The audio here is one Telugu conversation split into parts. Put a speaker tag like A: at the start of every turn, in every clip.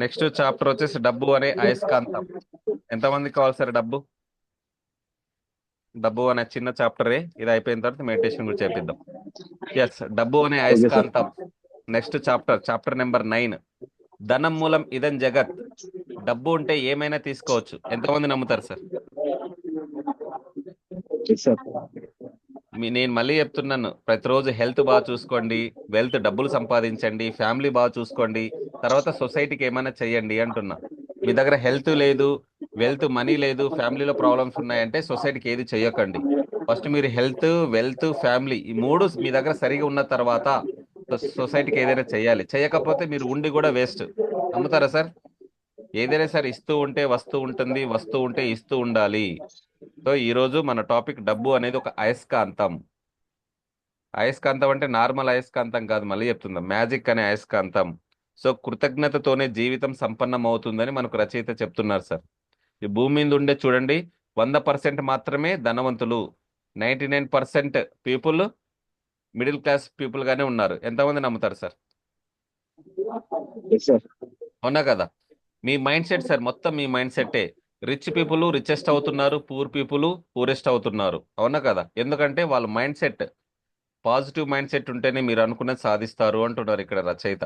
A: నెక్స్ట్ చాప్టర్ వచ్చేసి డబ్బు అనే అయస్కాంతం. ఎంతమందికి కావాలి సార్ డబ్బు? డబ్బు అనే చిన్న చాప్టరే. ఇది అయిపోయిన తర్వాత మెడిటేషన్ గురించి చేపిద్దాం ఎస్ డబ్బు అనే అయస్కాంతం. Next chapter chapter number nine. ధనం మూలం ఇదం జగత్. డబ్బు ఉంటే ఏమైనా తీసుకోవచ్చు. ఎంతమంది నమ్ముతారు సార్? నేను మళ్ళీ చెప్తున్నాను. ప్రతిరోజు హెల్త్ బాగా చూసుకోండి. వెల్త్ డబ్బులు సంపాదించండి. ఫ్యామిలీ బాగా చూసుకోండి. తర్వాత సొసైటీకి ఏమైనా చెయ్యండి అంటున్నా. మీ దగ్గర హెల్త్ లేదు వెల్త్ మనీ లేదు ఫ్యామిలీలో ప్రాబ్లమ్స్ ఉన్నాయంటే సొసైటీకి ఏది చెయ్యకండి. ఫస్ట్ మీరు హెల్త్ వెల్త్ ఫ్యామిలీ ఈ మూడు మీ దగ్గర సరిగా ఉన్న తర్వాత సొసైటీకి ఏదైనా చెయ్యాలి. చేయకపోతే మీరు ఉండి కూడా వేస్ట్. నమ్ముతారా సార్? ఏదైనా సార్ ఇస్తూ ఉంటే వస్తూ ఉంటుంది వస్తూ ఉంటే ఇస్తూ ఉండాలి. సో ఈ రోజు మన టాపిక్ డబ్బు అనేది ఒక అయస్కాంతం. అయస్కాంతం అంటే నార్మల్ అయస్కాంతం కాదు మళ్ళీ చెప్తుందా మ్యాజిక్ అనే అయస్కాంతం. సో కృతజ్ఞతతోనే జీవితం సంపన్నం అవుతుందని మనకు రచయిత చెప్తున్నారు సార్. ఈ భూమి మీద ఉండే చూడండి వంద పర్సెంట్ మాత్రమే ధనవంతులు. Ninety nine percent people middle class people గానే ఉన్నారు. ఎంతమంది నమ్ముతారు సార్?
B: సార్
A: అవునా కదా? మీ మైండ్ సెట్ సార్ మొత్తం మీ మైండ్ సెట్టే. రిచ్ పీపుల్ రిచెస్ట్ అవుతున్నారు పూర్ పీపుల్ పూరెస్ట్ అవుతున్నారు. అవునా కదా? ఎందుకంటే వాళ్ళ mind set positive mind set ఉంటేనే మీరు అనుకున్నది సాధిస్తారు అంటున్నారు ఇక్కడ రచయిత.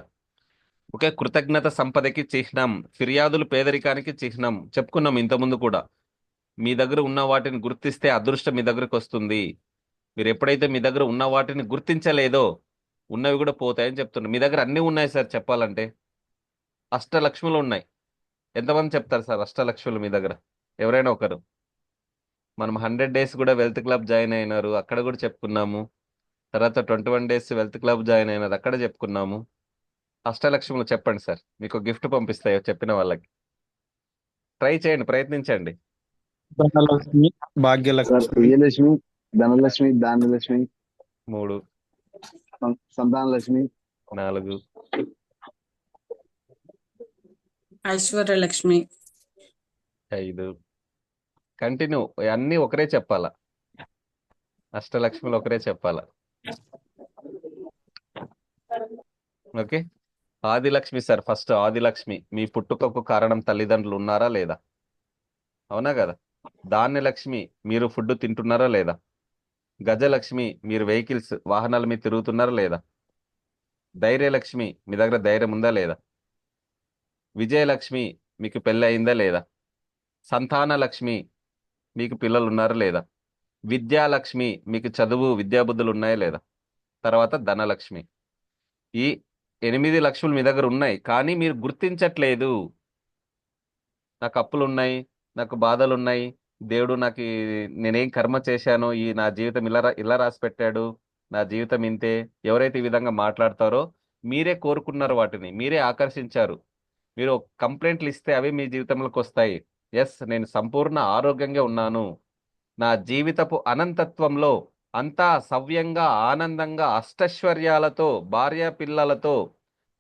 A: ఓకే కృతజ్ఞత సంపదకి చిహ్నం ఫిర్యాదులు పేదరికానికి చిహ్నం చెప్పుకున్నాం ఇంతకుముందు కూడా. మీ దగ్గర ఉన్న వాటిని గుర్తిస్తే అదృష్టం మీ దగ్గరకు వస్తుంది. మీరు ఎప్పుడైతే మీ దగ్గర ఉన్న వాటిని గుర్తించలేదో ఉన్నవి కూడా పోతాయని చెప్తున్నారు. మీ దగ్గర అన్నీ ఉన్నాయి సార్ చెప్పాలంటే. అష్టలక్ష్ములు ఉన్నాయి. ఎంతమంది చెప్తారు సార్ అష్టలక్ష్ములు మీ దగ్గర? ఎవరైనా ఒకరు? మనం హండ్రెడ్ డేస్ కూడా వెల్త్ క్లబ్ జాయిన్ అయినారు అక్కడ కూడా చెప్పుకున్నాము. తర్వాత twenty one days wealth club join అయినారు అక్కడ చెప్పుకున్నాము. అష్టలక్ష్ములు చెప్పండి సార్. మీకు గిఫ్ట్ పంపిస్తాయో చెప్పిన వాళ్ళకి. ట్రై చేయండి ప్రయత్నించండి.
C: ధనలక్ష్మి
B: సార్
C: భాగ్యలక్ష్మి
B: ప్రియలక్ష్మి ధనలక్ష్మి దానలక్ష్మి
A: మూడు.
B: సం- సంతానలక్ష్మి.
A: నాలుగు.
D: ఐశ్వర్యలక్ష్మి.
A: ఐదు. కంటిన్యూ అన్నీ ఒకరే చెప్పాలా? అష్టలక్ష్మిలు ఒకరే చెప్పాలా? Okay? Adilakshmi sir first Adilakshmi. మీ పుట్టుకకు కారణం తల్లిదండ్రులు ఉన్నారా లేదా? అవునా కదా? ధాన్యలక్ష్మి మీరు ఫుడ్ తింటున్నారా లేదా? గజలక్ష్మి మీరు వెహికల్స్ వాహనాల మీద తిరుగుతున్నారా లేదా? ధైర్యలక్ష్మి మీ దగ్గర ధైర్యం ఉందా లేదా? విజయలక్ష్మి మీకు పెళ్ళి అయిందా లేదా? సంతాన లక్ష్మి మీకు పిల్లలు ఉన్నారా లేదా? విద్యాలక్ష్మి మీకు చదువు విద్యాబుద్ధులు ఉన్నాయా లేదా? తర్వాత ధనలక్ష్మి. ఈ ఎనిమిది లక్షలు మీ దగ్గర ఉన్నాయి కానీ మీరు గుర్తించట్లేదు. నాకు అప్పులు ఉన్నాయి నాకు బాధలు ఉన్నాయి దేవుడు నాకు నేనేం కర్మ చేశానో ఈ నా జీవితం ఇలా రా- ఇలా రాసి పెట్టాడు నా జీవితం ఇంతే ఎవరైతే ఈ విధంగా మాట్లాడతారో మీరే కోరుకున్నారు వాటిని మీరే ఆకర్షించారు. మీరు కంప్లైంట్లు ఇస్తే అవి మీ జీవితంలోకి వస్తాయి. ఎస్ నేను సంపూర్ణ ఆరోగ్యంగా ఉన్నాను. నా జీవితపు అనంతత్వంలో అంతా సవ్యంగా ఆనందంగా అష్టైశ్వర్యాలతో భార్య పిల్లలతో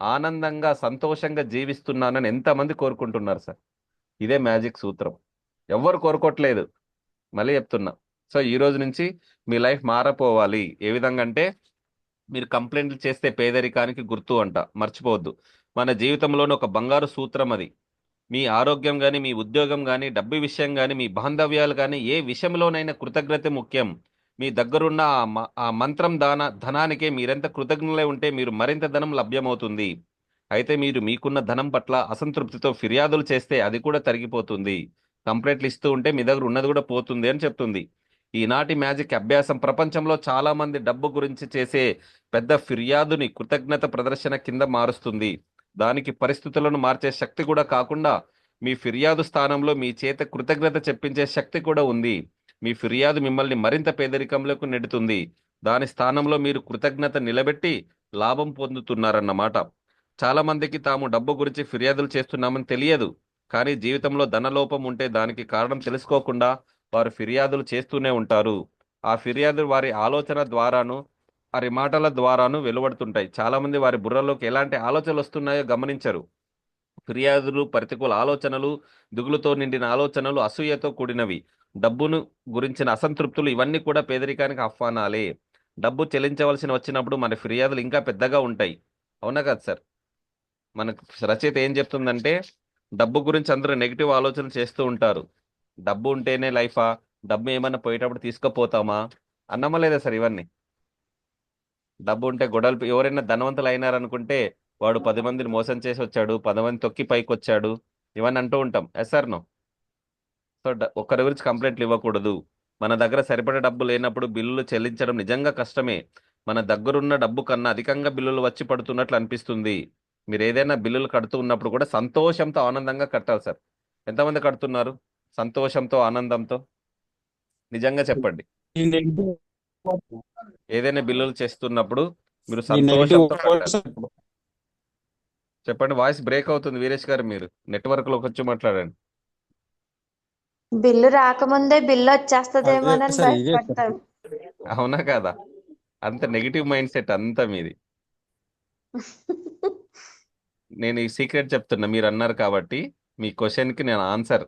A: ఆనందంగా సంతోషంగా జీవిస్తున్నానని ఎంతమంది కోరుకుంటున్నారు సార్? ఇదే మ్యాజిక్ సూత్రం. ఎవ్వరు కోరుకోవట్లేదు మళ్ళీ చెప్తున్నా. సో ఈ రోజు నుంచి మీ లైఫ్ మారపోవాలి. ఏ విధంగా అంటే మీరు కంప్లైంట్లు చేస్తే పేదరికానికి గుర్తు అంట. మర్చిపోవద్దు. మన జీవితంలోని ఒక బంగారు సూత్రం అది. మీ ఆరోగ్యం కానీ మీ ఉద్యోగం కానీ డబ్బు విషయం కానీ మీ బాంధవ్యాలు కానీ ఏ విషయంలోనైనా కృతజ్ఞత ముఖ్యం. మీ దగ్గరున్న ఆ మ- ఆ మంత్రం దాన ధనానికే మీరెంత కృతజ్ఞులై ఉంటే మీరు మరింత ధనం లభ్యమవుతుంది. అయితే మీరు మీకున్న ధనం పట్ల అసంతృప్తితో ఫిర్యాదులు చేస్తే అది కూడా తరిగిపోతుంది. కంప్లైంట్లు ఇస్తూ ఉంటే మీ దగ్గర ఉన్నది కూడా పోతుంది అని చెప్తుంది. ఈనాటి మ్యాజిక్ అభ్యాసం ప్రపంచంలో చాలా మంది డబ్బు గురించి చేసే పెద్ద ఫిర్యాదుని కృతజ్ఞత ప్రదర్శన కింద మారుస్తుంది. దానికి పరిస్థితులను మార్చే శక్తి కూడా కాకుండా మీ ఫిర్యాదు స్థానంలో మీ చేత కృతజ్ఞత చెప్పించే శక్తి కూడా ఉంది. మీ ఫిర్యాదు మిమ్మల్ని మరింత పేదరికంలోకి నెడుతుంది. దాని స్థానంలో మీరు కృతజ్ఞత నిలబెట్టి లాభం పొందుతున్నారన్నమాట. చాలామందికి తాము డబ్బు గురించి ఫిర్యాదులు చేస్తున్నామని తెలియదు. కానీ జీవితంలో ధనలోపం ఉంటే దానికి కారణం తెలుసుకోకుండా వారు ఫిర్యాదులు చేస్తూనే ఉంటారు. ఆ ఫిర్యాదులు వారి ఆలోచన ద్వారాను వారి మాటల ద్వారాను వెలువడుతుంటాయి. చాలామంది వారి బుర్రలోకి ఎలాంటి ఆలోచనలు వస్తున్నాయో గమనించరు. ఫిర్యాదులు ప్రతికూల ఆలోచనలు దిగులుతో నిండిన ఆలోచనలు అసూయతో కూడినవి. డబ్బును గురించిన అసంతృప్తులు ఇవన్నీ కూడా పేదరికానికి ఆహ్వానాలే. డబ్బు చెల్లించవలసిన వచ్చినప్పుడు మన ఫిర్యాదులు ఇంకా పెద్దగా ఉంటాయి. అవునా కదా సార్? మనకు రచయిత ఏం చెప్తుందంటే డబ్బు గురించి అందరూ నెగిటివ్ ఆలోచన చేస్తూ ఉంటారు. డబ్బు ఉంటేనే లైఫా? డబ్బు ఏమైనా పోయేటప్పుడు తీసుకుపోతామా? అన్నమా లేదా సార్ ఇవన్నీ? డబ్బు ఉంటే గొడవలు ఎవరైనా ధనవంతులు అయినారనుకుంటే వాడు పది మందిని మోసం చేసి వచ్చాడు పది మంది తొక్కి పైకి వచ్చాడు ఇవన్నీ అంటూ ఉంటాం. Yes sir no? సో ఒక్కరి గురించి కంప్లైంట్లు ఇవ్వకూడదు. మన దగ్గర సరిపడే డబ్బు లేనప్పుడు బిల్లులు చెల్లించడం నిజంగా కష్టమే. మన దగ్గరున్న డబ్బు కన్నా అధికంగా బిల్లులు వచ్చి పడుతున్నట్లు అనిపిస్తుంది. మీరు ఏదైనా బిల్లులు కడుతూ ఉన్నప్పుడు కూడా సంతోషంతో ఆనందంగా కట్టాలి సార్. ఎంతమంది కడుతున్నారు? సంతోషంతో ఆనందంతో? నిజంగా చెప్పండి. ఏదైనా బిల్లులు చేస్తున్నప్పుడు మీరు సంతోషంతో చెప్పండి వాయిస్ బ్రేక్ అవుతుంది వీరేష్ గారు మీరు. నెట్వర్క్లోకి వచ్చి మాట్లాడండి.
D: బిల్లు రాకముందే బిల్లు వచ్చేస్తదేమోనని
C: ఇదే.
D: భయపడతారు
A: అవునా కాదా? అంత నెగిటివ్ మైండ్ సెట్ అంతా మీది. నేను ఈ సీక్రెట్ చెప్తున్నా మీరు అన్నారు కాబట్టి మీ క్వశ్చన్కి నేను ఆన్సర్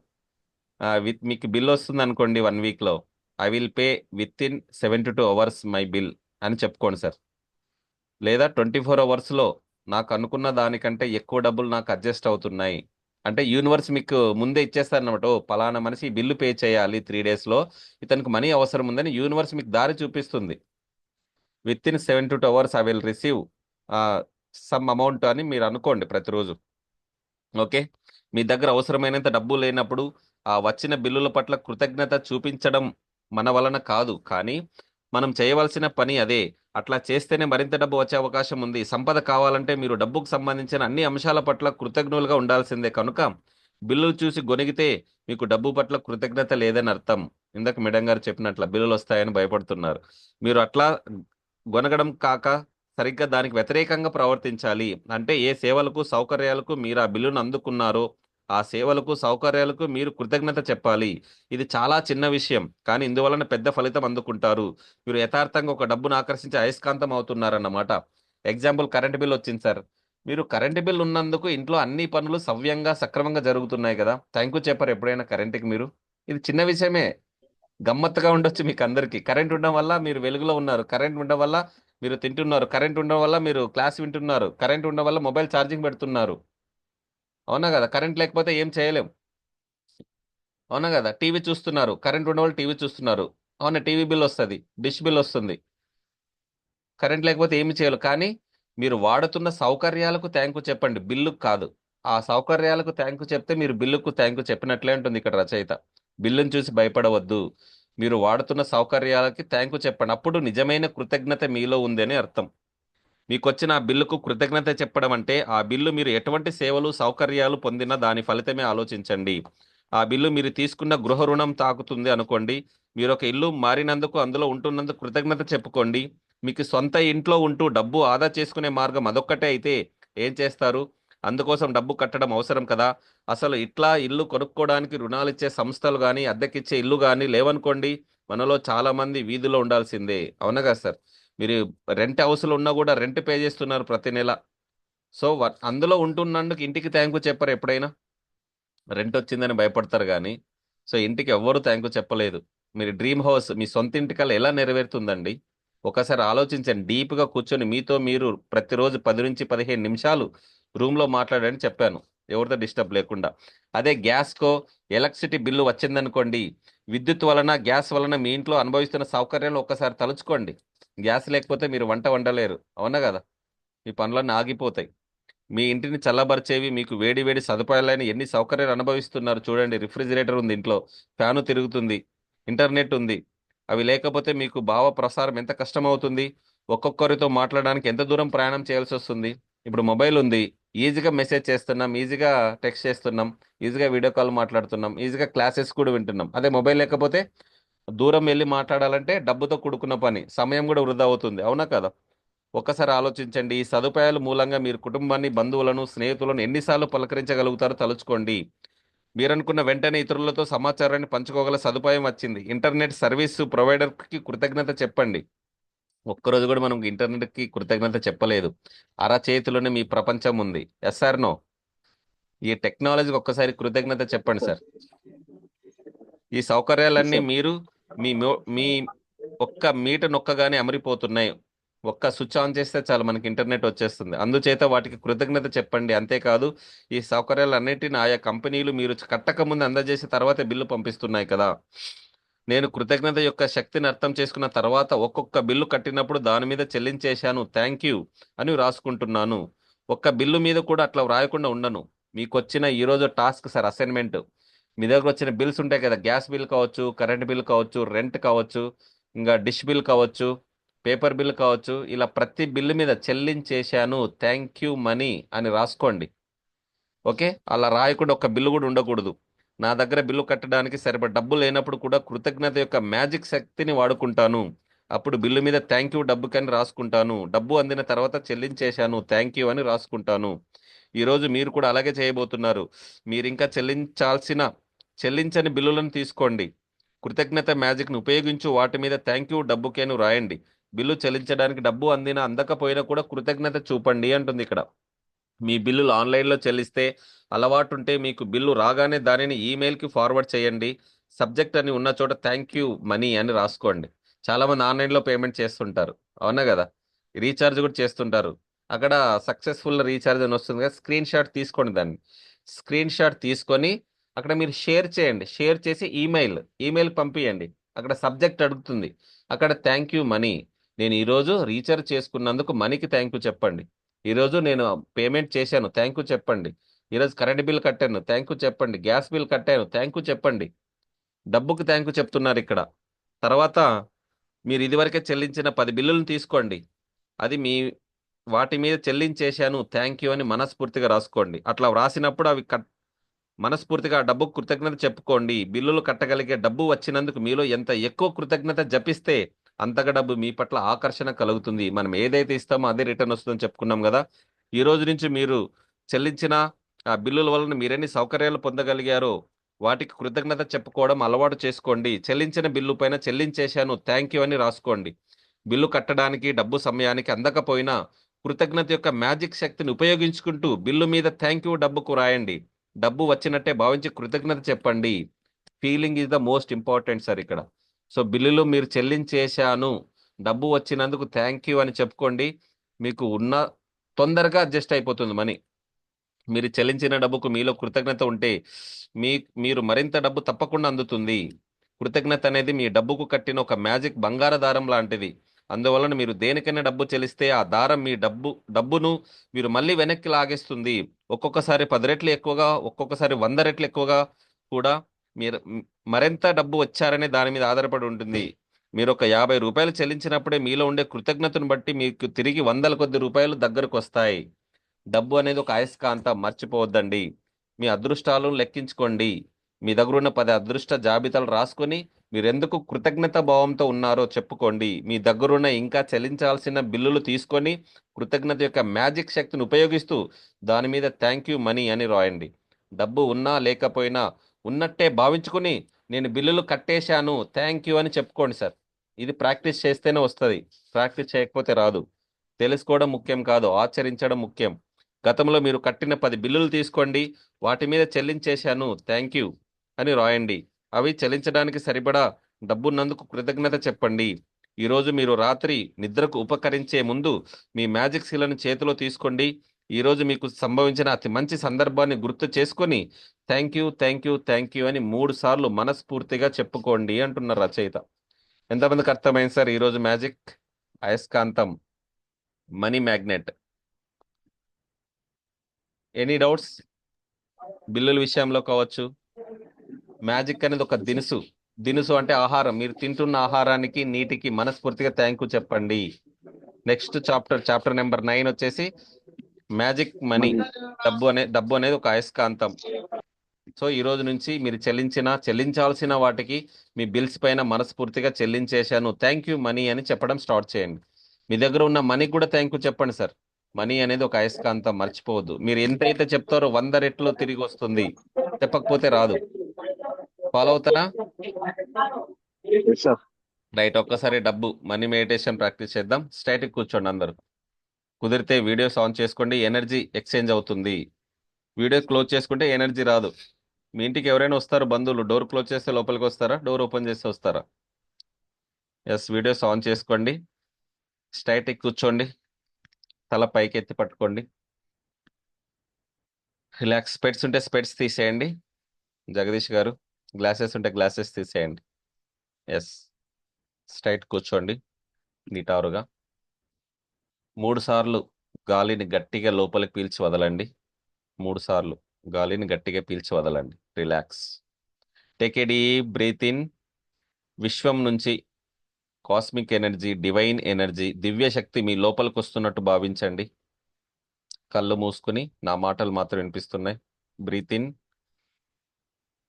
A: విత్ మీకు బిల్ వస్తుంది అనుకోండి వన్ వీక్లో I will pay within seven to two hours my bill అని చెప్పుకోండి సార్. లేదా ట్వంటీ ఫోర్ అవర్స్లో నాకు అనుకున్న దానికంటే ఎక్కువ డబ్బులు నాకు అడ్జస్ట్ అవుతున్నాయి. అంటే యూనివర్స్ మీకు ముందే ఇచ్చేస్తారనమాట ఓ పలానా మనిషి బిల్లు పే చేయాలి త్రీ డేస్లో ఇతనికి మనీ అవసరం ఉందని యూనివర్స్ మీకు దారి చూపిస్తుంది. Within seven to two hours I will receive some amount అని మీరు అనుకోండి ప్రతిరోజు. ఓకే? మీ దగ్గర అవసరమైనంత డబ్బు లేనప్పుడు ఆ వచ్చిన బిల్లుల పట్ల కృతజ్ఞత చూపించడం మన వలన కాదు. కానీ మనం చేయవలసిన పని అదే. అట్లా చేస్తేనే మరింత డబ్బు వచ్చే అవకాశం ఉంది. సంపద కావాలంటే మీరు డబ్బుకు సంబంధించిన అన్ని అంశాల పట్ల కృతజ్ఞులుగా ఉండాల్సిందే. కనుక బిల్లులు చూసి గొనిగితే మీకు డబ్బు పట్ల కృతజ్ఞత లేదని అర్థం. ఇందాక మేడం గారు చెప్పినట్ల బిల్లులు వస్తాయని భయపడుతున్నారు. మీరు అట్లా గొనగడం కాక సరిగ్గా దానికి వ్యతిరేకంగా ప్రవర్తించాలి. అంటే ఏ సేవలకు సౌకర్యాలకు మీరు ఆ బిల్లును అందుకున్నారో ఆ సేవలకు సౌకర్యాలకు మీరు కృతజ్ఞత చెప్పాలి. ఇది చాలా చిన్న విషయం. కానీ ఇందువలన పెద్ద ఫలితం అందుకుంటారు. మీరు యథార్థంగా ఒక డబ్బును ఆకర్షించి అయస్కాంతం అవుతున్నారన్నమాట. ఎగ్జాంపుల్ కరెంట్ బిల్ వచ్చింది సార్. మీరు కరెంట్ బిల్ ఉన్నందుకు ఇంట్లో అన్ని పనులు సవ్యంగా సక్రమంగా జరుగుతున్నాయి కదా. థ్యాంక్ యూ చెప్పారు ఎప్పుడైనా కరెంట్కి మీరు? ఇది చిన్న విషయమే. గమ్మత్తుగా ఉండొచ్చు మీకు అందరికీ. కరెంట్ ఉండడం వల్ల మీరు వెలుగులో ఉన్నారు. కరెంట్ ఉండడం వల్ల మీరు తింటున్నారు. కరెంట్ ఉండడం వల్ల మీరు క్లాస్ వింటున్నారు. కరెంట్ ఉండడం వల్ల మొబైల్ ఛార్జింగ్ పెడుతున్నారు. అవునా కదా? కరెంట్ లేకపోతే ఏం చేయలేం. అవునా కదా? టీవీ చూస్తున్నారు. కరెంట్ ఉన్న వాళ్ళు టీవీ చూస్తున్నారు. అవునా? టీవీ బిల్ వస్తుంది. డిష్ బిల్ వస్తుంది. కరెంట్ లేకపోతే ఏమి చేయాలి. కానీ మీరు వాడుతున్న సౌకర్యాలకు థ్యాంక్ చెప్పండి. బిల్లుకు కాదు. ఆ సౌకర్యాలకు థ్యాంక్ చెప్తే మీరు బిల్లుకు థ్యాంక్ చెప్పినట్లే ఉంటుంది ఇక్కడ రచయిత. బిల్లును చూసి భయపడవద్దు. మీరు వాడుతున్న సౌకర్యాలకి థ్యాంక్ చెప్పండి. అప్పుడు నిజమైన కృతజ్ఞత మీలో ఉందని అర్థం. మీకు వచ్చిన ఆ బిల్లుకు కృతజ్ఞత చెప్పడం అంటే ఆ బిల్లు మీరు ఎటువంటి సేవలు సౌకర్యాలు పొందిన దాని ఫలితమే ఆలోచించండి. ఆ బిల్లు మీరు తీసుకున్న గృహ రుణం తాకుతుంది అనుకోండి. మీరు ఒక ఇల్లు మారినందుకు అందులో ఉంటున్నందుకు కృతజ్ఞత చెప్పుకోండి. మీకు సొంత ఇంట్లో ఉంటూ డబ్బు ఆదా చేసుకునే మార్గం అదొక్కటే అయితే ఏం చేస్తారు? అందుకోసం డబ్బు కట్టడం అవసరం కదా. అసలు ఇట్లా ఇల్లు కొనుక్కోవడానికి రుణాలు ఇచ్చే సంస్థలు కానీ అద్దెకిచ్చే ఇల్లు కానీ లేవనుకోండి మనలో చాలా మంది వీధిలో ఉండాల్సిందే. అవునగా సార్? మీరు రెంట్ హౌస్లు ఉన్నా కూడా రెంట్ పే చేస్తున్నారు ప్రతి నెల. సో వ- అందులో ఉంటున్నందుకు ఇంటికి థ్యాంక్ చెప్పరు ఎప్పుడైనా? రెంట్ వచ్చిందని భయపడతారు కానీ. సో ఇంటికి ఎవ్వరూ థ్యాంక్ చెప్పలేదు. మీరు డ్రీమ్ హౌస్ మీ సొంత ఇంటికల్లా ఎలా నెరవేరుతుందండి? ఒకసారి ఆలోచించండి. డీప్గా కూర్చొని మీతో మీరు ప్రతిరోజు పది నుంచి పదిహేను నిమిషాలు రూమ్లో మాట్లాడని చెప్పాను. ఎవరితో డిస్టర్బ్ లేకుండా. అదే గ్యాస్కో ఎలక్ట్రిసిటీ బిల్లు వచ్చిందనుకోండి విద్యుత్ వలన గ్యాస్ వలన మీ ఇంట్లో అనుభవిస్తున్న సౌకర్యాలు ఒక్కసారి తలుచుకోండి. గ్యాస్ లేకపోతే మీరు వంట వండలేరు. అవునా కదా? మీ పనులన్నీ ఆగిపోతాయి. మీ ఇంటిని చల్లబరిచేవి మీకు వేడి వేడి సదుపాయాలైన ఎన్ని సౌకర్యాలు అనుభవిస్తున్నారు చూడండి. రిఫ్రిజిరేటర్ ఉంది ఇంట్లో ఫ్యాను తిరుగుతుంది ఇంటర్నెట్ ఉంది. అవి లేకపోతే మీకు భావ ప్రసారం ఎంత కష్టమవుతుంది? ఒక్కొక్కరితో మాట్లాడడానికి ఎంత దూరం ప్రయాణం చేయాల్సి వస్తుంది? ఇప్పుడు మొబైల్ ఉంది. ఈజీగా మెసేజ్ చేస్తున్నాం ఈజీగా టెక్స్ట్ చేస్తున్నాం ఈజీగా వీడియో కాల్ మాట్లాడుతున్నాం ఈజీగా క్లాసెస్ కూడా వింటున్నాం. అదే మొబైల్ లేకపోతే దూరం వెళ్ళి మాట్లాడాలంటే డబ్బుతో కూడుకున్న పని. సమయం కూడా వృధా అవుతుంది. అవునా కదా? ఒక్కసారి ఆలోచించండి. ఈ సదుపాయాల మూలంగా మీరు కుటుంబాన్ని బంధువులను స్నేహితులను ఎన్నిసార్లు పలకరించగలుగుతారో తలుచుకోండి. మీరు అనుకున్న వెంటనే ఇతరులతో సమాచారాన్ని పంచుకోగల సదుపాయం వచ్చింది. ఇంటర్నెట్ సర్వీస్ ప్రొవైడర్కి కృతజ్ఞత చెప్పండి. ఒక్కరోజు కూడా మనం ఇంటర్నెట్కి కృతజ్ఞత చెప్పలేదు. అరచేతిలోనే మీ ప్రపంచం ఉంది. Yes sir no? ఈ టెక్నాలజీకి ఒక్కసారి కృతజ్ఞత చెప్పండి సార్. ఈ సౌకర్యాలన్నీ. మీరు మీ మో- మీ ఒక్క మీట నొక్కగానే అమరిపోతున్నాయి. ఒక్క స్విచ్ ఆన్ చేస్తే చాలు మనకి ఇంటర్నెట్ వచ్చేస్తుంది. అందుచేత వాటికి కృతజ్ఞత చెప్పండి. అంతేకాదు ఈ సౌకర్యాలన్నిటిని ఆయా కంపెనీలు మీరు కట్టకముందు అందజేసిన అందజేసి తర్వాతే బిల్లు పంపిస్తున్నాయి కదా. నేను కృతజ్ఞత యొక్క శక్తిని అర్థం చేసుకున్న తర్వాత ఒక్కొక్క బిల్లు కట్టినప్పుడు దాని మీద చెల్లించేశాను. థ్యాంక్ యూ అని రాసుకుంటున్నాను. ఒక్క బిల్లు మీద కూడా అట్లా వ్రాయకుండా ఉండను. మీకు వచ్చిన ఈరోజు టాస్క్ సార్ అసైన్మెంట్. మీ దగ్గర వచ్చిన బిల్స్ ఉంటాయి కదా గ్యాస్ బిల్ కావచ్చు కరెంట్ బిల్ కావచ్చు రెంట్ కావచ్చు ఇంకా డిష్ బిల్ కావచ్చు పేపర్ బిల్ కావచ్చు ఇలా ప్రతి బిల్లు మీద చెల్లించేశాను థ్యాంక్ యూ మనీ అని రాసుకోండి. ఓకే? అలా రాయకుండా ఒక బిల్లు కూడా ఉండకూడదు. నా దగ్గర బిల్లు కట్టడానికి సరిపడ డబ్బు లేనప్పుడు కూడా కృతజ్ఞత యొక్క మ్యాజిక్ శక్తిని వాడుకుంటాను. అప్పుడు బిల్లు మీద థ్యాంక్ యూ డబ్బుకని రాసుకుంటాను. డబ్బు అందిన తర్వాత చెల్లించేశాను థ్యాంక్ యూ అని రాసుకుంటాను. ఈరోజు మీరు కూడా అలాగే చేయబోతున్నారు. మీరు ఇంకా చెల్లించాల్సిన చెల్లించని బిల్లులను తీసుకోండి. కృతజ్ఞత మ్యాజిక్ను ఉపయోగించు వాటి మీద థ్యాంక్ యూ డబ్బుకేను రాయండి. బిల్లు చెల్లించడానికి డబ్బు అందినా అందకపోయినా కూడా కృతజ్ఞత చూపండి అంటుంది ఇక్కడ. మీ బిల్లులు ఆన్లైన్లో చెల్లిస్తే అలవాటుంటే మీకు బిల్లు రాగానే దానిని ఈమెయిల్కి ఫార్వర్డ్ చేయండి. సబ్జెక్ట్ అని ఉన్న చోట థ్యాంక్ యూ మనీ అని రాసుకోండి. చాలామంది ఆన్లైన్లో పేమెంట్ చేస్తుంటారు. అవునా కదా? రీఛార్జ్ కూడా చేస్తుంటారు. అక్కడ సక్సెస్ఫుల్ రీఛార్జ్ అని వస్తుంది కదా స్క్రీన్ షాట్ తీసుకోండి దాన్ని. స్క్రీన్ షాట్ తీసుకొని అక్కడ మీరు షేర్ చేయండి. షేర్ చేసి ఈమెయిల్ ఈమెయిల్ పంపించండి అక్కడ సబ్జెక్ట్ అడుగుతుంది. అక్కడ థ్యాంక్ యూ మనీ. నేను ఈరోజు రీఛార్జ్ చేసుకున్నందుకు మనీకి థ్యాంక్ యూ చెప్పండి. ఈరోజు నేను పేమెంట్ చేశాను. థ్యాంక్ యూ చెప్పండి. ఈరోజు కరెంట్ బిల్ కట్టాను. థ్యాంక్ యూ చెప్పండి. గ్యాస్ బిల్ కట్టాను. థ్యాంక్ యూ చెప్పండి. డబ్బుకి థ్యాంక్ యూ చెప్తున్నారు ఇక్కడ. తర్వాత మీరు ఇదివరకే చెల్లించిన పది బిల్లులను తీసుకోండి. అది మీ వాటి మీద చెల్లించేశాను. థ్యాంక్ యూ అని మనస్ఫూర్తిగా రాసుకోండి. అట్లా వ్రాసినప్పుడు అవి కట్ మనస్ఫూర్తిగా డబ్బు కృతజ్ఞత చెప్పుకోండి. బిల్లులు కట్టగలిగే డబ్బు వచ్చినందుకు మీలో ఎంత ఎక్కువ కృతజ్ఞత జపిస్తే అంతగా డబ్బు మీ పట్ల ఆకర్షణ కలుగుతుంది. మనం ఏదైతే ఇస్తామో అదే రిటర్న్ వస్తుందని చెప్పుకున్నాం కదా. ఈ రోజు నుంచి మీరు చెల్లించిన ఆ బిల్లుల వలన మీరెన్ని సౌకర్యాలు పొందగలిగారో వాటికి కృతజ్ఞత చెప్పుకోవడం అలవాటు చేసుకోండి. చెల్లించిన బిల్లు పైన చెల్లించేశాను థ్యాంక్ యూ అని రాసుకోండి. బిల్లు కట్టడానికి డబ్బు సమయానికి అందకపోయినా కృతజ్ఞత యొక్క మ్యాజిక్ శక్తిని ఉపయోగించుకుంటూ బిల్లు మీద థ్యాంక్ యూ డబ్బుకు రాయండి. డబ్బు వచ్చినట్టే భావించి కృతజ్ఞత చెప్పండి. Feeling is the most important sir ఇక్కడ. సో బిల్లులు మీరు చెల్లించేశాను. డబ్బు వచ్చినందుకు థ్యాంక్ యూ అని చెప్పుకోండి. మీకు ఉన్న తొందరగా అడ్జస్ట్ అయిపోతుంది మనీ. మీరు చెల్లించిన డబ్బుకు మీలో కృతజ్ఞత ఉంటే మీ మీరు మరింత డబ్బు తప్పకుండా అందుతుంది. కృతజ్ఞత అనేది మీ డబ్బుకు కట్టిన ఒక మ్యాజిక్ బంగార దారం లాంటిది. అందువలన మీరు దేనికైనా డబ్బు చెల్లిస్తే ఆ దారం మీ డబ్బు డబ్బును మీరు మళ్ళీ వెనక్కి లాగేస్తుంది. ఒక్కొక్కసారి పది రెట్లు ఎక్కువగా ఒక్కొక్కసారి వంద రెట్లు ఎక్కువగా కూడా మీరు మరింత డబ్బు వచ్చారనే దాని మీద ఆధారపడి ఉంటుంది. మీరు ఒక యాభై రూపాయలు చెల్లించినప్పుడే మీలో ఉండే కృతజ్ఞతను బట్టి మీకు తిరిగి వందల కొద్ది రూపాయలు దగ్గరకు వస్తాయి. డబ్బు అనేది ఒక అయస్కాంతం మర్చిపోవద్దండి. మీ అదృష్టాలను లెక్కించుకోండి. మీ దగ్గర ఉన్న పది అదృష్ట జాబితాలు రాసుకొని మీరెందుకు కృతజ్ఞత భావంతో ఉన్నారో చెప్పుకోండి. మీ దగ్గరున్న ఇంకా చెల్లించాల్సిన బిల్లులు తీసుకొని కృతజ్ఞత యొక్క మ్యాజిక్ శక్తిని ఉపయోగిస్తూ దాని మీద థ్యాంక్ యూ మనీ అని రాయండి. డబ్బు ఉన్నా లేకపోయినా ఉన్నట్టే భావించుకుని నేను బిల్లులు కట్టేశాను థ్యాంక్ యూ అని చెప్పుకోండి సార్. ఇది ప్రాక్టీస్ చేస్తేనే వస్తుంది. ప్రాక్టీస్ చేయకపోతే రాదు. తెలుసుకోవడం ముఖ్యం కాదు ఆచరించడం ముఖ్యం. గతంలో మీరు కట్టిన పది బిల్లులు తీసుకోండి వాటి మీద చెల్లించేశాను థ్యాంక్ యూ. అని రాయండి. అవి చెల్లించడానికి సరిపడా డబ్బున్నందుకు కృతజ్ఞత చెప్పండి. ఈరోజు మీరు రాత్రి నిద్రకు ఉపకరించే ముందు మీ మ్యాజిక్ శీలను చేతిలో తీసుకోండి. ఈరోజు మీకు సంభవించిన అతి మంచి సందర్భాన్ని గుర్తు చేసుకొని thank you thank you thank you అని మూడు సార్లు మనస్ఫూర్తిగా చెప్పుకోండి అంటున్నారు రచయిత. ఎంతమందికి అర్థమైంది సార్ ఈరోజు మ్యాజిక్? అయస్కాంతం మనీ మ్యాగ్నెట్. Any doubts? బిల్లుల విషయంలో కావచ్చు? మ్యాజిక్ అనేది ఒక దినుసు. దినుసు అంటే ఆహారం. మీరు తింటున్న ఆహారానికి నీటికి మనస్ఫూర్తిగా థ్యాంక్ యూ చెప్పండి. Next chapter chapter number nine వచ్చేసి మ్యాజిక్ మనీ డబ్బు అనే డబ్బు అనేది ఒక అయస్కాంతం. సో ఈ రోజు నుంచి మీరు చెల్లించిన చెల్లించాల్సిన వాటికి మీ బిల్స్ పైన మనస్ఫూర్తిగా చెల్లించేశాను. థ్యాంక్ యూ మనీ అని చెప్పడం స్టార్ట్ చేయండి. మీ దగ్గర ఉన్న మనీ కూడా థ్యాంక్ యూ చెప్పండి సార్ మనీ అనేది ఒక అయస్కాంతం మర్చిపోవద్దు. మీరు ఎంతైతే చెప్తారో వంద రెట్లు తిరిగి వస్తుంది. చెప్పకపోతే రాదు. ఫాలో అవుతారా రైట్ ఒక్కసారి డబ్బు మనీ మెడిటేషన్ ప్రాక్టీస్ చేద్దాం. స్ట్రైట్ కూర్చోండి అందరు. కుదిరితే వీడియోస్ ఆన్ చేసుకోండి ఎనర్జీ ఎక్స్చేంజ్ అవుతుంది. వీడియో క్లోజ్ చేసుకుంటే ఎనర్జీ రాదు. మీ ఇంటికి ఎవరైనా వస్తారు బంధువులు డోర్ క్లోజ్ చేస్తే లోపలికి వస్తారా డోర్ ఓపెన్ చేస్తే వస్తారా? ఎస్ వీడియోస్ ఆన్ చేసుకోండి. స్ట్రైట్ కూర్చోండి. తల పైకి ఎత్తి పట్టుకోండి. రిలాక్స్ స్పెట్స్ ఉంటే స్పెట్స్ తీసేయండి. జగదీష్ గారు. గ్లాసెస్ ఉంటే గ్లాసెస్ తీసేయండి. ఎస్ స్ట్రైట్ కూర్చోండి. నిటారుగా మూడు సార్లు గాలిని గట్టిగా లోపలికి పీల్చి వదలండి. మూడు సార్లు గాలిని గట్టిగా పీల్చి వదలండి. Relax take a deep breath in విశ్వం నుంచి కాస్మిక్ ఎనర్జీ డివైన్ ఎనర్జీ దివ్య శక్తి మీ లోపలికి వస్తున్నట్టు భావించండి. కళ్ళు మూసుకుని నా మాటలు మాత్రం వినిపిస్తున్నాయి. బ్రీత్ ఇన్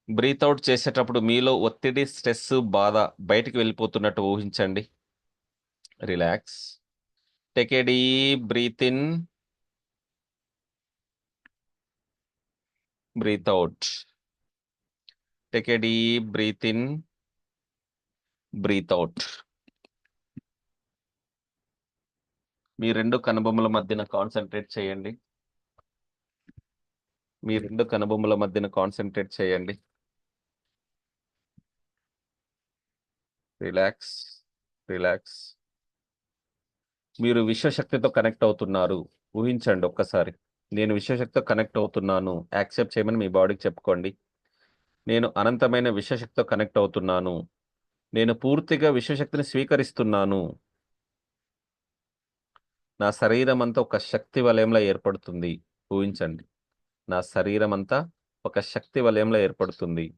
A: బ్రీత్ అవుట్ చేసేటప్పుడు మీలో ఒత్తిడి స్ట్రెస్ బాధ బయటికి వెళ్ళిపోతున్నట్టు ఊహించండి. Relax take a breath in breath out take a breath in breath out మీ రెండు కనుబొమ్మల మధ్యన కాన్సన్ట్రేట్ చేయండి. మీ రెండు కనుబొమ్మల మధ్యన కాన్సన్ట్రేట్ చేయండి. రిలాక్స్ రిలాక్స్ మీరు విశ్వశక్తితో కనెక్ట్ అవుతున్నారు. ఊహించండి ఒక్కసారి. నేను విశ్వశక్తితో కనెక్ట్ అవుతున్నాను. యాక్సెప్ట్ చేయమని మీ బాడీకి చెప్పుకోండి. నేను అనంతమైన విశ్వశక్తితో కనెక్ట్ అవుతున్నాను. నేను పూర్తిగా విశ్వశక్తిని స్వీకరిస్తున్నాను. నా శరీరం అంతా ఒక శక్తి వలయంలో ఏర్పడుతుంది. ఊహించండి. నా శరీరం అంతా ఒక శక్తి వలయంలో ఏర్పడుతుంది.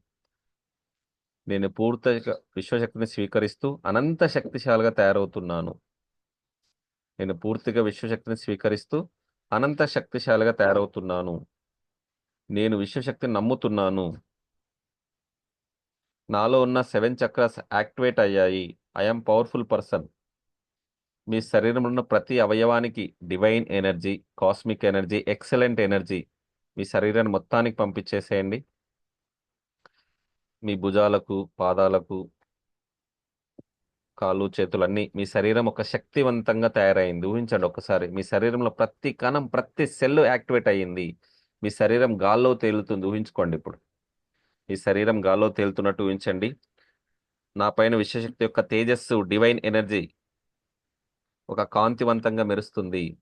A: నేను పూర్తిగా విశ్వశక్తిని స్వీకరిస్తూ అనంత శక్తిశాలిగా తయారవుతున్నాను. నేను పూర్తిగా విశ్వశక్తిని స్వీకరిస్తూ అనంత శక్తిశాలిగా తయారవుతున్నాను. నేను విశ్వశక్తిని నమ్ముతున్నాను. నాలో ఉన్న సెవెన్ చక్రాస్ యాక్టివేట్ అయ్యాయి. I'm powerful person. మీ శరీరంలో ఉన్న ప్రతి అవయవానికి divine energy cosmic energy excellent energy మీ శరీరాన్ని మొత్తానికి పంపించేసేయండి. మీ భుజాలకు పాదాలకు కాళ్ళు చేతులు అన్నీ మీ శరీరం ఒక శక్తివంతంగా తయారైంది. ఊహించండి ఒకసారి. మీ శరీరంలో ప్రతి కణం ప్రతి సెల్ యాక్టివేట్ అయ్యింది. మీ శరీరం గాల్లో తేలుతుంది. ఊహించుకోండి ఇప్పుడు. మీ శరీరం గాల్లో తేలుతున్నట్టు ఊహించండి. నా పైన విశ్వశక్తి యొక్క తేజస్సు డివైన్ ఎనర్జీ ఒక కాంతివంతంగా మెరుస్తుంది.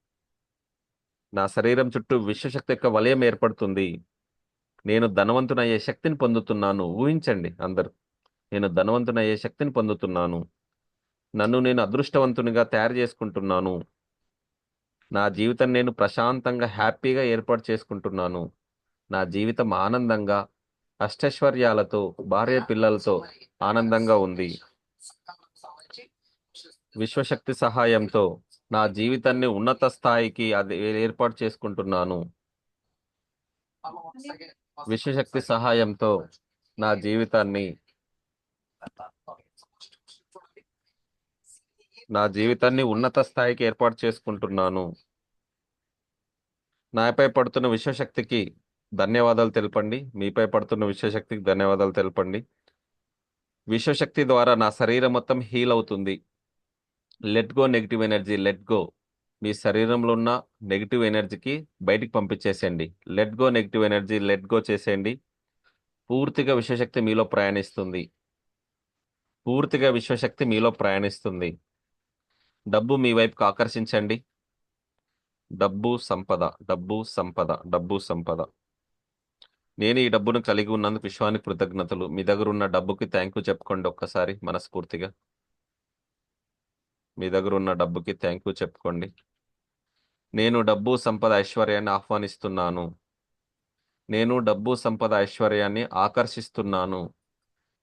A: నా శరీరం చుట్టూ విశ్వశక్తి యొక్క వలయం ఏర్పడుతుంది. నేను ధనవంతునయ్యే శక్తిని పొందుతున్నాను. ఊహించండి అందరు. నేను ధనవంతునయ్యే శక్తిని పొందుతున్నాను. నన్ను నేను అదృష్టవంతునిగా తయారు చేసుకుంటున్నాను. నా జీవితం నేను ప్రశాంతంగా హ్యాపీగా ఏర్పాటు చేసుకుంటున్నాను. నా జీవితం ఆనందంగా అష్టైశ్వర్యాలతో భార్య పిల్లలతో ఆనందంగా ఉంది. విశ్వశక్తి సహాయంతో నా జీవితాన్ని ఉన్నత స్థాయికి అది ఏర్పాటు చేసుకుంటున్నాను. విశ్వశక్తి సహాయంతో నా జీవితాన్ని నా జీవితాన్ని ఉన్నత స్థాయికి ఏర్పాటు చేసుకుంటున్నాను. నాపై పడుతున్న విశ్వశక్తికి ధన్యవాదాలు తెలపండి. మీపై పడుతున్న విశ్వశక్తికి ధన్యవాదాలు తెలపండి. విశ్వశక్తి ద్వారా నా శరీరం మొత్తం హీల్ అవుతుంది. Let go negative energy let go మీ శరీరంలో ఉన్న నెగిటివ్ ఎనర్జీకి బయటికి పంపించేసేయండి. Let go negative energy let go చేసేయండి. పూర్తిగా విశ్వశక్తి మీలో ప్రయాణిస్తుంది. పూర్తిగా విశ్వశక్తి మీలో ప్రయాణిస్తుంది. డబ్బు మీ వైపుకు ఆకర్షించండి. డబ్బు సంపద డబ్బు సంపద డబ్బు సంపద. నేను ఈ డబ్బును కలిగి ఉన్నందుకు విశ్వానికి కృతజ్ఞతలు. మీ దగ్గర ఉన్న డబ్బుకి థ్యాంక్ యూ చెప్పుకోండి ఒక్కసారి మనస్ఫూర్తిగా. మీ దగ్గర ఉన్న డబ్బుకి థ్యాంక్ యూ చెప్పుకోండి. నేను డబ్బు సంపద ఐశ్వర్యాన్ని ఆహ్వానిస్తున్నాను. నేను డబ్బు సంపద ఐశ్వర్యాన్ని ఆకర్షిస్తున్నాను.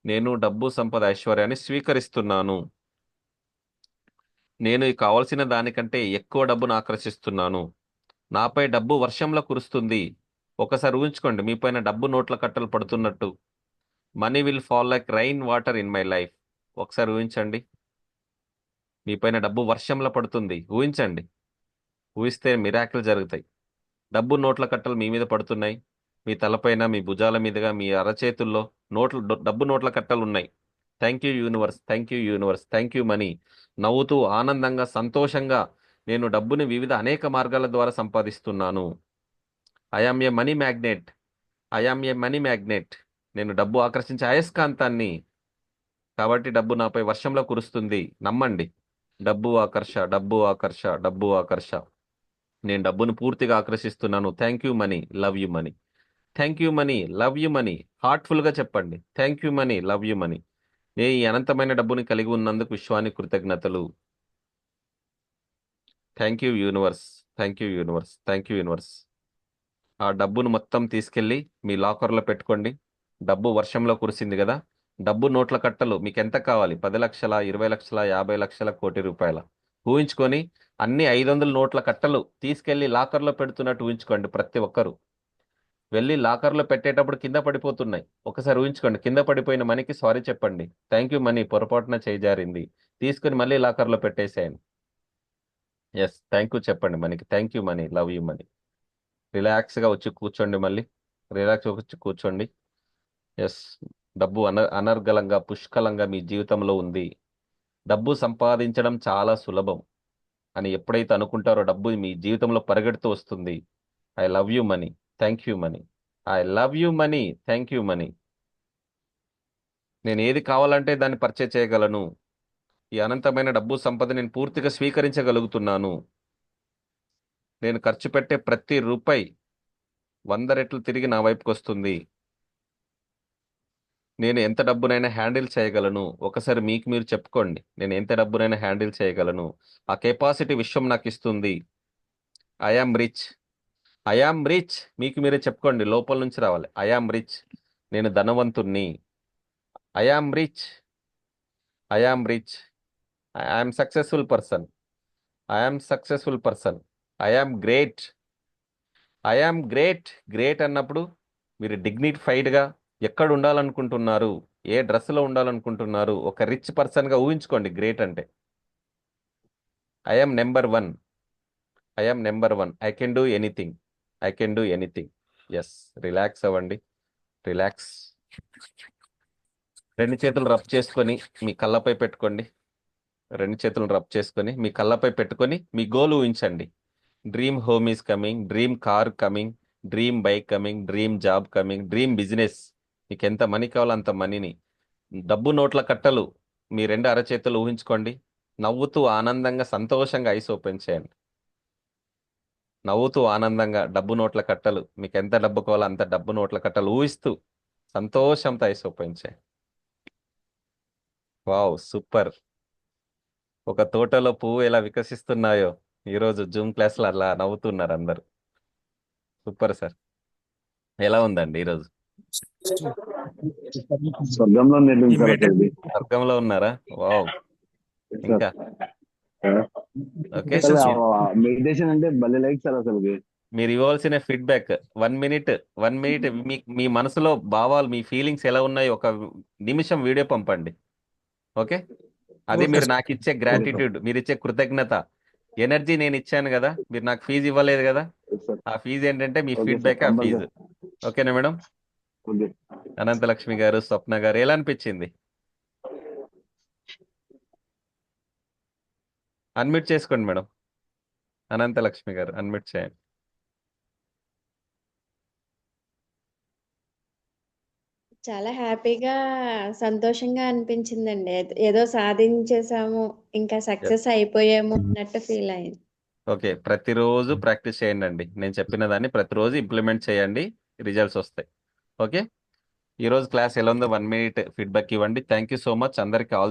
A: నేను డబ్బు సంపద ఐశ్వర్యాన్ని స్వీకరిస్తున్నాను. నేను కావలసిన దానికంటే ఎక్కువ డబ్బును ఆకర్షిస్తున్నాను. నాపై డబ్బు వర్షంలో కురుస్తుంది. ఒకసారి ఊహించుకోండి మీ పైన డబ్బు నోట్ల కట్టలు పడుతున్నట్టు. Money will fall like rain water in my life. ఒకసారి ఊహించండి. మీ పైన డబ్బు వర్షంలో పడుతుంది. ఊహించండి. ఊహిస్తే మిరాకిల్ జరుగుతాయి. డబ్బు నోట్ల కట్టలు మీ మీద పడుతున్నాయి. మీ తలపైన మీ భుజాల మీదుగా మీ అరచేతుల్లో నోట్లు డబ్బు నోట్ల కట్టలు ఉన్నాయి. Thank you universe thank you universe thank you money. నవ్వుతూ ఆనందంగా సంతోషంగా నేను డబ్బుని వివిధ అనేక మార్గాల ద్వారా సంపాదిస్తున్నాను. I'm a money magnet. I'm a money magnet. నేను డబ్బు ఆకర్షించే అయస్కాంతాన్ని. కాబట్టి డబ్బు నాపై వర్షంలో కురుస్తుంది. నమ్మండి. డబ్బు ఆకర్ష డబ్బు ఆకర్ష డబ్బు ఆకర్ష. నేను డబ్బును పూర్తిగా ఆకర్షిస్తున్నాను. Thank you money love you money thank you money love you money హార్ట్ఫుల్గా చెప్పండి. Thank you money love you money నేను ఈ అనంతమైన డబ్బుని కలిగి ఉన్నందుకు విశ్వానికి కృతజ్ఞతలు. Thank you universe thank you universe thank you universe ఆ డబ్బును మొత్తం తీసుకెళ్ళి మీ లాకర్లో పెట్టుకోండి. డబ్బు వర్షంలో కురిసింది కదా. డబ్బు నోట్ల కట్టలు మీకు ఎంత కావాలి? పది లక్షల ఇరవై లక్షల యాభై లక్షల కోటి రూపాయల. ఊహించుకొని అన్ని ఐదు వందల నోట్ల కట్టలు తీసుకెళ్ళి లాకర్లో పెడుతున్నట్టు ఊహించుకోండి ప్రతి ఒక్కరు. వెళ్ళి లాకర్లో పెట్టేటప్పుడు కింద పడిపోతున్నాయి. ఒకసారి ఊహించుకోండి కింద పడిపోయిన మనీకి సారీ చెప్పండి. థ్యాంక్ యూ మనీ పొరపాటున చేజారింది. తీసుకుని మళ్ళీ లాకర్లో పెట్టేసాయని ఎస్ థ్యాంక్ యూ చెప్పండి మనకి. Thank you money love you money. రిలాక్స్గా వచ్చి కూర్చోండి మళ్ళీ. రిలాక్స్ వచ్చి కూర్చోండి. ఎస్ డబ్బు అన అనర్గళంగా పుష్కలంగా మీ జీవితంలో ఉంది. డబ్బు సంపాదించడం చాలా సులభం. అని ఎప్పుడైతే అనుకుంటారో డబ్బు మీ జీవితంలో పరిగెడుతూ వస్తుంది. I love you money thank you money I love you money thank you money నేను ఏది కావాలంటే దాన్ని పర్చేజ్ చేయగలను. ఈ అనంతమైన డబ్బు సంపద నేను పూర్తిగా స్వీకరించగలుగుతున్నాను. నేను ఖర్చు పెట్టే ప్రతి రూపాయి వంద రెట్లు తిరిగి నా వైపుకి వస్తుంది నేను ఎంత డబ్బునైనా హ్యాండిల్ చేయగలను. ఒకసారి మీకు మీరు చెప్పుకోండి. నేను ఎంత డబ్బునైనా హ్యాండిల్ చేయగలను. ఆ కెపాసిటీ విశ్వం నాకు ఇస్తుంది. I'm rich. I'm rich. మీకు మీరే చెప్పుకోండి. లోపల నుంచి రావాలి. I'm rich. నేను ధనవంతుణ్ణి. I'm rich. I'm rich. I'm successful person. I'm successful person. I'm great. I'm great. Great అన్నప్పుడు మీరు డిగ్నిఫైడ్గా ఎక్కడ ఉండాలనుకుంటున్నారు ఏ డ్రెస్లో ఉండాలనుకుంటున్నారు? ఒక రిచ్ పర్సన్గా ఊహించుకోండి. గ్రేట్ అంటే. I'm number one. I'm number one. I can do anything. I can do anything. Yes relax అవ్వండి. రిలాక్స్. రెండు చేతులు రబ్ చేసుకొని మీ కళ్ళపై పెట్టుకోండి. రెండు చేతులను రబ్ చేసుకొని మీ కళ్ళపై పెట్టుకొని మీ గోల్ ఊహించండి. Dream home is coming. Dream car coming. Dream bike coming. Dream job coming. Dream business. మీకు ఎంత మనీ కావాలో అంత మనీని. డబ్బు నోట్ల కట్టలు మీ రెండు అరచేతులు ఊహించుకోండి. నవ్వుతూ ఆనందంగా సంతోషంగా ఐస్ ఓపెన్ చేయండి. నవ్వుతూ ఆనందంగా డబ్బు నోట్ల కట్టలు మీకు ఎంత డబ్బు కావాలో అంత డబ్బు నోట్ల కట్టలు ఊహిస్తూ సంతోషంతో ఐస్ ఓపెన్ చేయండి. Wow super. ఒక తోటలో పువ్వు ఎలా వికసిస్తున్నాయో ఈరోజు జూమ్ క్లాస్లో అలా నవ్వుతున్నారు అందరు. Super sir. ఎలా ఉందండి ఈరోజు?
B: స్వర్గంలో నిర్మించారు
A: స్వర్గంలో ఉన్నారా? వావ్. ఇంకా?
B: మెడిటేషన్ అంటే భలే లైక్ సార్ అసలు
A: మీరు ఇవ్వాల్సిన feedback. One minute one minute. మీ మీ మనసులో భావాలు మీ ఫీలింగ్స్ ఎలా ఉన్నాయో ఒక నిమిషం వీడియో పంపండి. ఓకే? అది మీరు నాకు ఇచ్చే గ్రాటిట్యూడ్ మీరు ఇచ్చే కృతజ్ఞత. ఎనర్జీ నేను ఇచ్చాను కదా మీరు నాకు ఫీజు ఇవ్వలేదు కదా? ఆ ఫీజు ఏంటంటే మీ. ఫీడ్బ్యాక్ ఆ. ఫీజు. ఓకేనా మేడం? అనంతలక్ష్మి గారు స్వప్న గారు ఎలా అనిపించింది? అన్మ్యూట్ చేసుకోండి మేడం. అనంతలక్ష్మి గారు అన్మ్యూట్ చేయండి.
D: చాలా హ్యాపీగా సంతోషంగా అనిపించిందండి. ఏదో- ఏదో సాధించేసాము ఇంకా సక్సెస్ అయిపోయాము అన్నట్టు ఫీల్ అయింది.
A: ఓకే ప్రతిరోజు ప్రాక్టీస్ చేయండి అండి. నేను చెప్పిన దాన్ని ప్రతిరోజు ఇంప్లిమెంట్ చేయండి. రిజల్ట్స్ వస్తాయి. ఓకే? ఈరోజు క్లాస్ ఎలా ఉందో వన్ మినిట్ ఫీడ్బ్యాక్ ఇవ్వండి. థ్యాంక్ యూ సో మచ్ అందరికి ఆల్